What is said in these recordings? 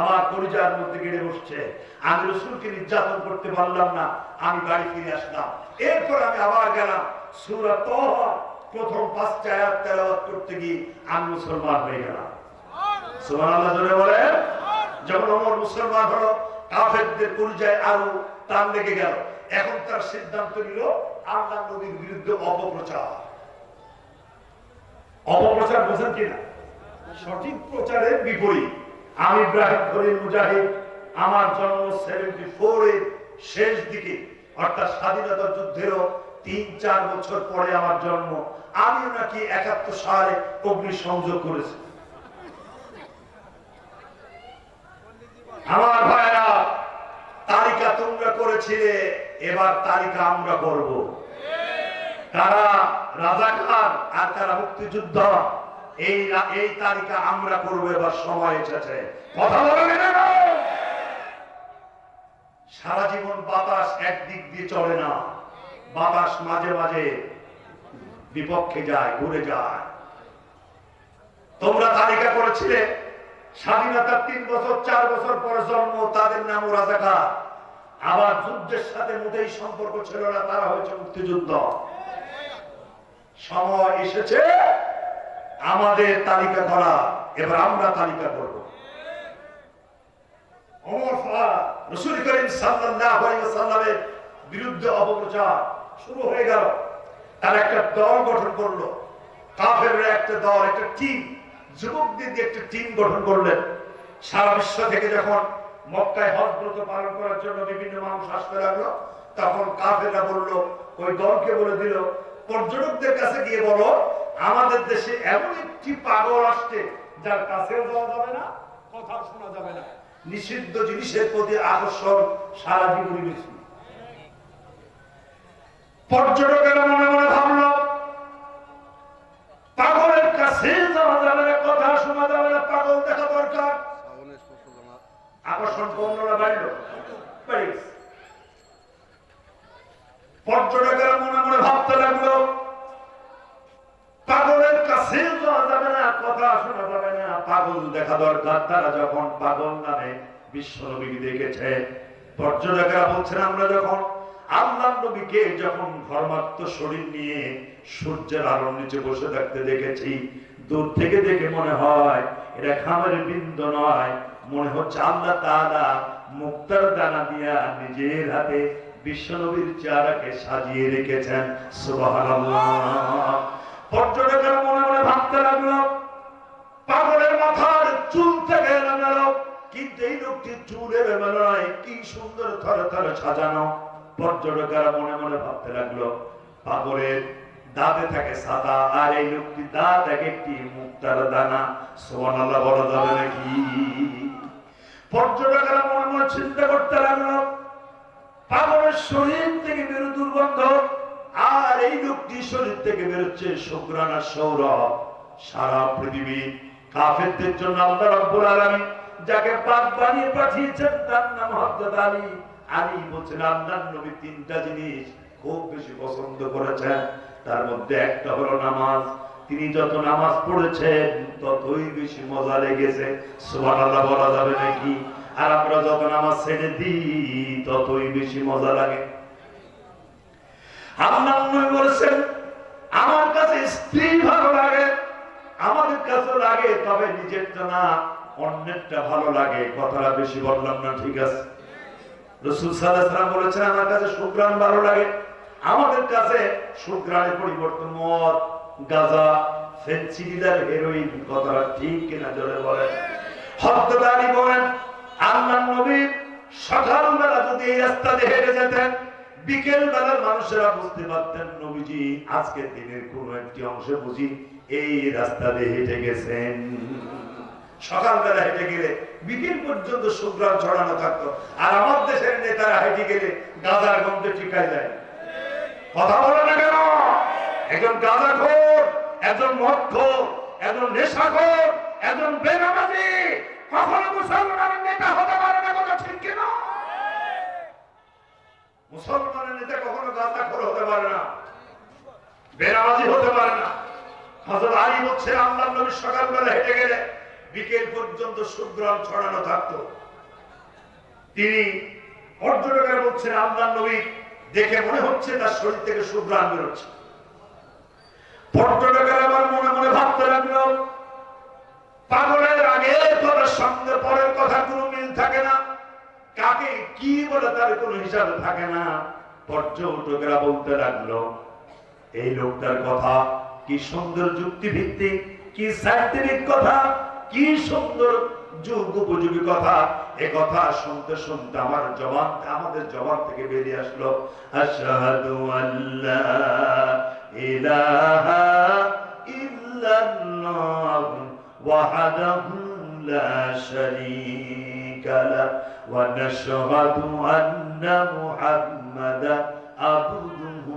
আমার পরিচয়ের মধ্যে বসছে। আমি রসুলকে নির্যাতন করতে পারলাম না, আমি ফিরে আসলাম। এরপর আমি আবার গেলাম প্রথম পাঁচটা করতে গিয়ে আমি মুসলমান হয়ে গেলাম। লেগে সিদ্ধান্ত বিরুদ্ধে অপপ্রচার বোঝেন কিনা? সঠিক প্রচারের বিপরীত। আমি ইব্রাহিম খলিল মুজাহিদ, আমার জন্ম সেভেন্টি ফোর শেষ দিকে, অর্থাৎ স্বাধীনতা যুদ্ধেরও তিন, চার বছর পরে আমার জন্ম। আমিও নাকি একাত্তর সালে অগ্নি সংযোগ করেছি। আমার ভাইরা তালিকা তোমরা করেছিলে, এবার তালিকা আমরা করব কারা? রাজাকার আর কারা মুক্তিযুদ্ধ? এই এই আমরা করব এবার সময় এসেছে। কথা সারা জীবন বাতাস একদিক দিয়ে চলে না। বাতাস মাঝে মাঝে বিপক্ষে যায়, ঘুরে যায়। তোমরা তালিকা করেছিলে স্বাধীনতার তিন বছর, চার বছর পরে জন্ম, তাদের নাম রাজাকার আবার যুদ্ধের সাথে মোটেই সম্পর্ক ছিল না, তারা হয়েছে মুক্তিযুদ্ধ। সময় এসেছে। আমাদের তালিকা করা এবার আমরা তালিকা করব সাল্লাল্লাহু বিরুদ্ধে অপপ্রচার শুরু হয়ে গেল। তার একটা দল গঠন করল। কাফেররা একটা দল, একটা টিম যুবকদের দিয়ে একটা টিম গঠন করলেন। সারা বিশ্ব থেকে যখন মক্কায় হজ ব্রত পালন করার জন্য বিভিন্ন মানুষ আসতে লাগল, তখন কাফেররা বলল ওই দলকে বলে দিল পর্যটকদের কাছে গিয়ে বলো আমাদের দেশে এমন একটি পাগল আসছে যার কাছেও যাওয়া যাবে না কথা শোনা যাবে না। নিষিদ্ধ জিনিসের প্রতি আকর্ষণ সারা জীবনই বেশি। পর্যটকেরা মনে মনে ভাবল পাগলের কাছে যাওয়া যাবে না কথা শোনা যাবে না পাগল দেখা দরকার। আকর্ষণ পণ্যরা বাড়ল। বেড়ে গেছে। পর্যটকেরা মনে মনে ভাবতে লাগল, পাগলের কাছে যাওয়া যাবে না, কথা শোনা যাবে না। পাগল দেখা দরকার, তারা যখন পাগল নামে বিশ্ব নবীকে দেখেছে, পর্যটকেরা বলছেন, আমরা যখন আল্লাহ নবীকে যখন ধর্মাত্ম শরীর নিয়ে সূর্যের আলোর নিচে বসে থাকতে দেখেছি, দূর থেকে দেখে মনে হয় এটা খামারের বিন্দু নয়। মনে হচ্ছে আল্লাহ তাআলা মুক্তার দানা দিয়া নিজের হাতে বিশ্বনবীর চেহারাকে সাজিয়ে রেখেছেন পর্যটকেরা মনে মনে ভাবতে লাগল, পাগলের মাথার চুল থেকে কিন্তু এই লোকটির চুল এলোমেলো নয় কি সুন্দর থরে থরে সাজানো। পর্যটকেরা মনে মনে ভাবতে লাগল, পাগলের দাঁতে থাকে সাদা, আর এই লোকটি দাঁত এক একটি মুক্তার দানা। সোহানাল্লাহ বলা যাবে নাকি? পর্যটকেরা মনে মনে চিন্তা করতে লাগল পাগলের শরীর থেকে বেরো দুর্গন্ধ, আর এই লোকটি শরীর থেকে বেরোচ্ছে শুক্রানা সৌরভ। সারা পৃথিবী কাফেরদের জন্য আল্লাহ রব্বুল আলামিন যাকে পাক বানিয়ে পাঠিয়েছেন, তার নাম হযরত আলী। আলী বলছেন, আল্লাহর নবী তিনটা জিনিস খুব বেশি পছন্দ করেছেন। তার মধ্যে একটা হলো নামাজ। তিনি যত নামাজ পড়েছেন, ততই বেশি মজা লেগেছে। সুবহানাল্লাহ বলা যাবে নাকি? আর আমরা যত নামাজ ছেড়ে দিই, ততই বেশি মজা লাগে। আল্লাহ বলেছেন, আমার কাছে স্ত্রী ভালো লাগে, আমাদের কাছে লাগে, তবে নিজেরটা না, অন্যেরটা ভালো লাগে। কথাটা বেশি বললাম না, ঠিক আছে? রসুল সাল্লাম বলেছেন, আমার কাছে সুগ্রাণ ভালো লাগে, আমাদের কাছে সুগ্রাণের পরিবর্তন মদ, গাঁজা, ফেন্সিডিলার, হেরোইন, কথাটা ঠিক কিনা জোরে বলেন? হদ্দারি বলেন আল্লাহ নবী সকালবেলা যদি এই রাস্তা দিয়ে হেঁটে যেতেন বিকেল বেলার মানুষেরা বুঝতে পারতেন নবীজি, আজকের দিনের কোন একটি অংশে বুঝি এই রাস্তা দিয়ে হেঁটে গেছেন। সকালবেলা হেঁটে গেলে বিকেল পর্যন্ত শুক্রাণ ছড়ানো থাকতো। আর আমার দেশের নেতারা হেঁটে গেলে গাঁজার গন্ধে ঠিকায় যায় কথা বলে না কেন? একজন গাঁজাখোর, একজন মদখোর, একজন নেশাখোর, একজন বেনামাজি কখনো মুসলমানের নেতা হতে পারে না কথা ঠিক কিনা মুসলমানের নেতা কখনো গাঁজাখোর হতে পারে না, বেনামাজি হতে পারে না। হযরত আলী বলছে আল্লাহ নবী সকালবেলা হেঁটে গেলে বিকেল পর্যন্ত সুগ্রাম ছড়ানো থাকতো। তিনি পর্যটকেরা বলছেন আল্লাহ নবী দেখে মনে হচ্ছে তার শরীর থেকে সুগ্রাম বেরোচ্ছে। পর্যটকেরা আবার মনে মনে ভাবতে লাগল পাগলের আগে কথার সঙ্গে পরের কথা কোনো মিল থাকে না। কাকে কি বলে তার কোনো হিসাব থাকে না। পর্যটকেরা বলতে লাগল, এই লোকটার কথা কি সুন্দর যুক্তি ভিত্তিক কি সাইন্টিফিক কথা, কি সুন্দর যুগ উপযোগী কথা। এ কথা শুনতে শুনতে আমার জবান, আমাদের জবান থেকে বেরিয়ে আসলো। আশহাদু আল্লাহ ইলাহা ইল্লাল্লাহ। শারীকা লা ওয়া নাশহাদু আন্না মুহাম্মাদান আবদুহু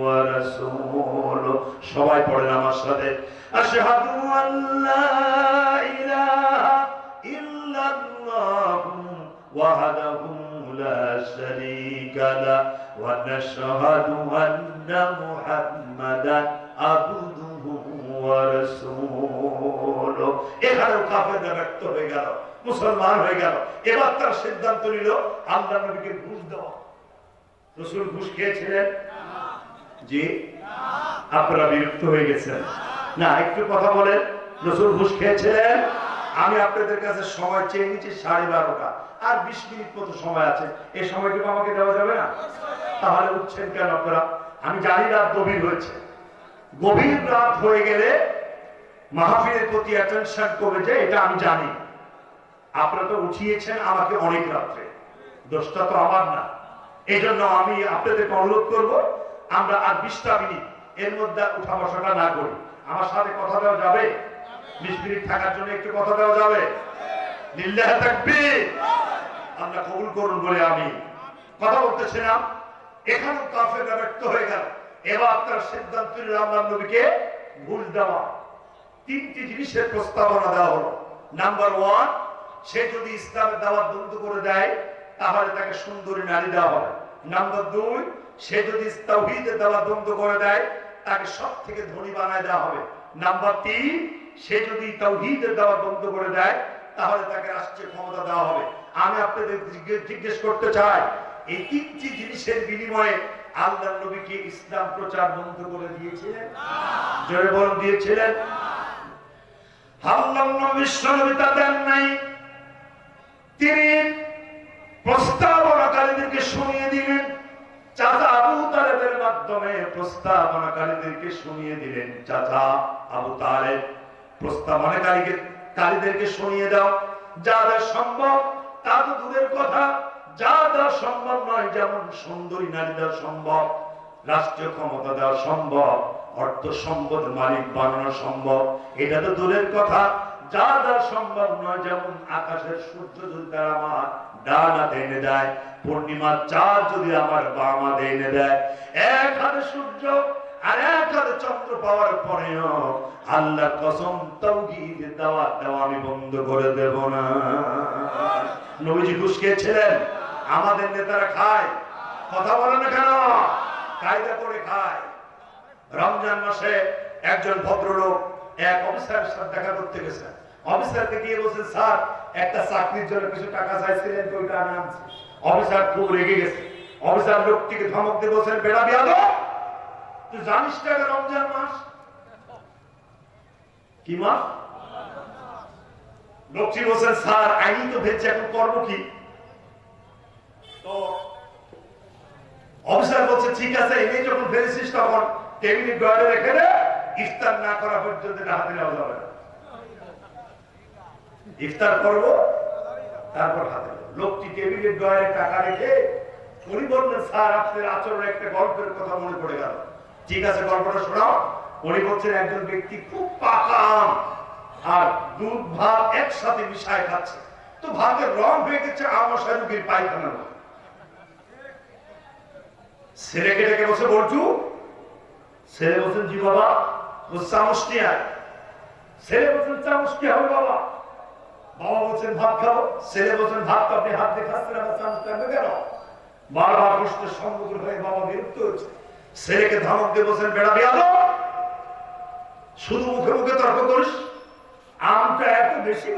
ওয়া রাসূলুহু সবাই পড়েন আমার সাথে। আশহাদু আল্লা ইলাহা ইল্লাল্লাহ ওয়াহদাহু লা শারীকা লা ওয়া নাশহাদু আন্না মুহাম্মাদান আবদুহু ওয়া ব্যক্ত হয়ে গেল, মুসলমান হয়ে গেল। এবার তার সিদ্ধান্ত নিল আল্লাহ নবীকে ঘুষ দেওয়া রসুল ঘুষ খেয়েছিলেন? জি? আপনারা বিরক্ত হয়ে গেছেন। না, একটু কথা বলেন। রসুল ঘুষ খেয়েছিলেন? আমি আপনাদের কাছে সময় চেয়ে নিচ্ছি সাড়ে বারোটা। আর বিশ মিনিট মতো সময় আছে। এই সময়টুকু আমাকে দেওয়া যাবে না? তাহলে উঠছেন কেন আপনারা? আমি জানি রাত গভীর হয়েছে। গভীর রাত হয়ে গেলে মাহফিলের প্রতি অ্যাটেনশন কমে যায় এটা আমি জানি। আপনারা তো উঠিয়েছেন আমাকে অনেক রাত্রে। দোষটা তো আমার না। এই জন্য আমি আপনাদেরকে অনুরোধ করব, আমরা আর বিশটা মিনিট এর মধ্যে উঠা বসাটা না করি। আমার সাথে কথা দেওয়া যাবে? বিশ মিনিট থাকার জন্য একটু কথা দেওয়া যাবে? লিল্লাহ তাকবীর। আল্লাহ কবুল করুন বলে আমি কথা বলতেছিলাম। এখানেও কাফেররা ব্যক্ত হয়ে গেল। এবার তার নাম্বার সে যদি ইসলামের দাওয়াত বন্ধ করে দেয়, তাহলে তাকে সুন্দরী নারী দেওয়া হবে। নাম্বার দুই, সে যদি দাওয়াত বন্ধ করে দেয়, তাকে সব থেকে ধনী বানায় দেওয়া হবে। নাম্বার তিন, সে যদি তাওহীদের দাওয়াত বন্ধ করে দেয়, তাহলে তাকে রাষ্ট্রীয় ক্ষমতা দেওয়া হবে। আমি আপনাদের জিজ্ঞেস করতে চাই এই তিনটি জিনিসের বিনিময়ে আল্লাহ নবীকে ইসলাম প্রচার বন্ধ করে দিয়েছিলেন। জোরে দিয়েছিলেন? আল্লাহ নবী দেন নাই। তিনি প্রস্তাবনাকারীদেরকে শুনিয়ে দিলেন। চাচা আবু তালেবের মাধ্যমে প্রস্তাবনাকারীদেরকে শুনিয়ে দিলেন। চাচা আবু তালেব, প্রস্তাবনাকারীকে কারীদেরকে শুনিয়ে দাও। যা যা সম্ভব তা তো দূরের কথা। যা যা সম্ভব নয়, যেমন সুন্দরী নারী দেওয়া সম্ভব, রাষ্ট্রীয় ক্ষমতা দেওয়া সম্ভব, অর্থ সম্পদ, মালিক বানানো সম্ভব, এটা তো দূরের কথা। যা যা সম্ভব নয়, যেমন আকাশের সূর্য যদি তারা আমার ডান এনে দেয়, পূর্ণিমার চাঁদ যদি আমার বাম এনে দেয়, এক হাতে সূর্য আর এক হাতে চন্দ্র পাওয়ার পরেও আল্লাহ কসম তৌহিদ দেওয়া দেওয়া আমি বন্ধ করে দেব না। নবীজি ঘুষ খেয়েছিলেন আমাদের নেতারা খায়। কথা বলে না কেন? কায়দা করে খায়। রমজান মাসে একজন ভদ্রলোক এক অফিসারের সাথে দেখা করতে গেছেন অফিসারকে গিয়ে বলছেন, স্যার, একটা চাকরির জন্য কিছু টাকা চাইছিলেন ওইটা আমি আনছি। অফিসার খুব রেগে গেছে। অফিসার লোকটিকে ধমক দিয়ে বলছেন বেড়া বিয়ালো তুই জানিস এটা রমজান মাস? কি মাস? লোকটি বলছেন, স্যার, আইনি তো ভেজছে এখন করব কি? অফিসার বলছে, ঠিক আছে এনে যখন তখন রেখে দে ইফতার না করা পর্যন্ত হাতে নেওয়া যাবে না। ইফতার করব, তারপর হাতে লোকটি টেবিলের টাকা রেখে স্যার, আপনার একটা গল্পের কথা মনে পড়ে গেল। ঠিক আছে, গল্পটা শোনাও। উনি বলছেন, একজন ব্যক্তি খুব পাকা আর দুধ, ভাত একসাথে মিশায় খাচ্ছে। তো ভাতের রং হয়ে গেছে আমাশা রুগীর পায়খানার মতো। ছেলেকে ডেকে বসে বলছু ছেলে বলছেন জি বাবা। চামচ নিয়ে আয় ছেলে বলছেন চামচ কি হবে বাবা। বাবা বলছেন, ভাত খাব। ছেলে বলছেন, ভাত তো আপনি হাত দিয়ে খাচ্ছেন, আবার চামচ কেন? বারবার সম্মুখীন হয়ে বাবা বিরক্ত হচ্ছে ছেলেকে ধমক দিয়ে বলছেন বেড়া শুধু মুখে মুখে তর্ক করিস। আমটা এত বেশি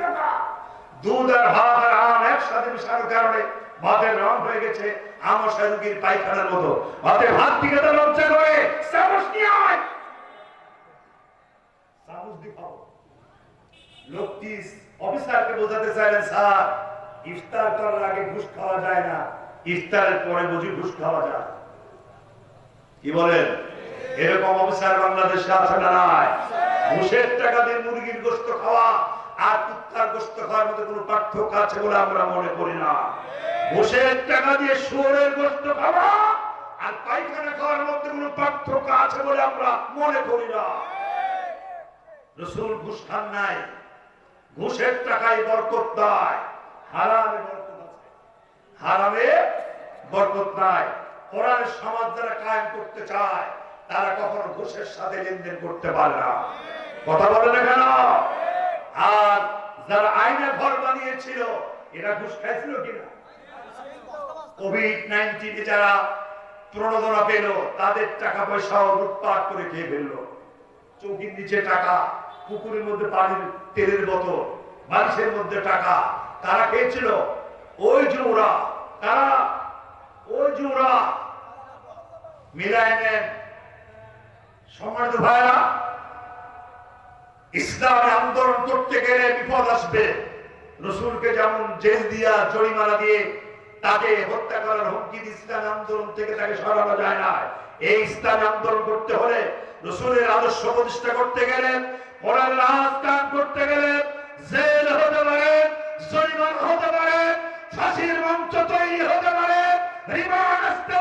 দুধ আর ভাত আর আম একসাথে মিশানোর কারণে ভাতের রং হয়ে গেছে। আমসা রুগীর পায়খানার মতো। ভাতে ভাত দিকে তো লজ্জা করে। চামচ নিয়ে আয়। চামচ দিয়ে খাও লোকটি অফিসারকে বোঝাতে চাইলেন, স্যার, ইফতার করার আগে ঘুষ খাওয়া যায় না। ইফতারের পরে বুঝি ঘুষ খাওয়া যায়। কি বলেন? এরকম অফিসার বাংলাদেশে আছে না নাই? ঘুষের টাকা দিয়ে মুরগির গোস্ত খাওয়া আর কুত্তার গোস্ত খাওয়ার মধ্যে কোনো পার্থক্য আছে বলে আমরা মনে করি না। ঘুষের টাকা দিয়ে শুয়োরের গোস্ত খাওয়া আর পায়খানা খাওয়ার মধ্যে কোনো পার্থক্য আছে বলে আমরা মনে করি না। রসুল ঘুষ খান নাই, ঘুষের টাকায় বরকত দেয়, হারামে বরকত আছে। হারামে বরকত নাই। কোরআনের সমাজ যারা কায়েম করতে চায়, তারা কখনো ঘুষের সাথে লেনদেন করতে পারে না। কথা বলে না কেন? আর যারা আইনে ঘর বানিয়েছিল, এরা ঘুষ খাইছিল কিনা? কোভিড নাইন্টিনে যারা প্রণোদনা পেল, তাদের টাকা পয়সাও লুটপাট করে খেয়ে ফেলল। চৌকির নিচে টাকা, পুকুরের মধ্যে পানির তেলের বোতল বালিশের মধ্যে টাকা, তারা খেয়েছিল। ওই যে তারা, ওই ওরা মিলায় নেন। সম্মানিত ভাইরা ইসলামে আন্দোলন করতে গেলে বিপদ আসবে। রসুলকে যেমন জেল দিয়া জরিমানা দিয়ে তাকে হত্যা করার হুমকি ইসলাম আন্দোলন থেকে তাকে সরানো যায় না। এই ইসলাম আন্দোলন করতে হলে রসুলের আদর্শ প্রতিষ্ঠা করতে গেলে কোরআন রাজ কাম করতে গেলে জেল হতে পারে, জরিমানা হতে পারে, ফাঁসির মঞ্চ তৈরি হতে পারে, রিমান্ড আসতে